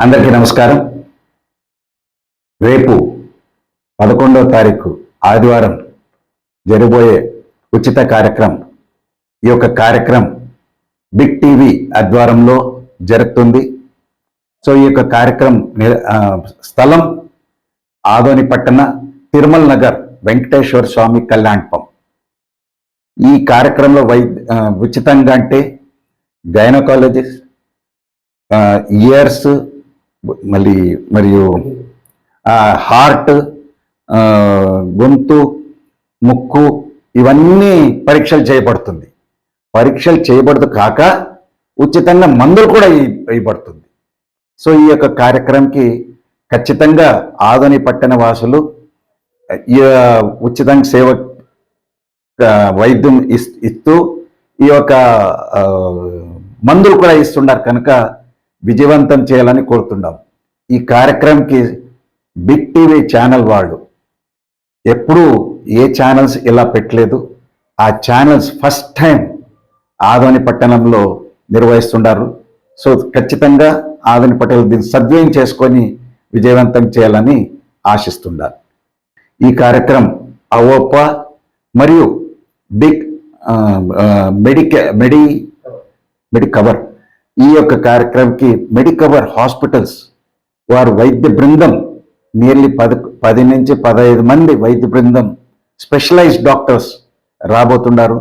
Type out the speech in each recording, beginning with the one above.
అందరికీ నమస్కారం. రేపు పదకొండవ తారీఖు ఆదివారం జరగబోయే ఉచిత కార్యక్రమం. ఈ యొక్క కార్యక్రమం బిగ్ టీవీ ఆధ్వర్యంలో జరుగుతుంది. సో ఈ యొక్క కార్యక్రమం ఆ, స్థలం ఆదోని పట్టణ తిరుమల నగర్ వెంకటేశ్వర స్వామి కళ్యాణపం ఈ కార్యక్రమంలో వై ఉచితంగా అంటే గైనకాలజిస్ట్ ఇయర్స్ మళ్ళీ మరియు హార్ట్ గొంతు ముక్కు ఇవన్నీ పరీక్షలు చేయబడుతుంది. పరీక్షలు చేయబడదు కాక ఉచితంగా మందులు కూడా ఇవ్వబడుతుంది. సో ఈ యొక్క కార్యక్రమంకి ఖచ్చితంగా ఆదని పట్టణ వాసులు ఈ ఉచితంగా సేవ వైద్యం ఇస్తూ ఈ యొక్క మందులు కూడా ఇస్తున్నారు కనుక విజయవంతం చేయాలని కోరుతున్నాం ఈ కార్యక్రమంకి బిగ్ టీవీ ఛానల్ వాళ్ళు ఎప్పుడూ ఏ ఛానల్స్ ఇలా పెట్టలేదు. ఆ ఛానల్స్ ఫస్ట్ టైం ఆదోని పట్టణంలో నిర్వహిస్తున్నారు సో ఖచ్చితంగా ఆదోని పట్టణం దీన్ని సద్వయం చేసుకొని విజయవంతం చేయాలని ఆశిస్తున్నారు ఈ కార్యక్రమం అవోప మరియు బిగ్ మెడిక మెడి మెడి కవర్ ఈ యొక్క కార్యక్రమంకి మెడికవర్ హాస్పిటల్స్ వారు వైద్య బృందం నియర్లీ పది పది నుంచి పదహైదు మంది వైద్య బృందం స్పెషలైజ్డ్ డాక్టర్స్ రాబోతున్నారు.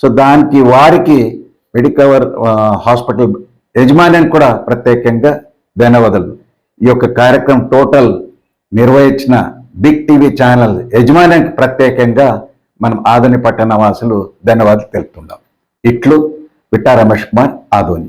సో దానికి వారికి మెడికవర్ హాస్పిటల్ యజమాని కూడా ప్రత్యేకంగా ధన్యవాదాలు. ఈ యొక్క కార్యక్రమం టోటల్ నిర్వహించిన బిగ్ టీవీ ఛానల్ యజమానికి ప్రత్యేకంగా మనం ఆదోని పట్టణ వాసులు ధన్యవాదాలు తెలుపుతున్నాం. ఇట్లు విట్టా రమేష్ కుమార్ ఆదోని.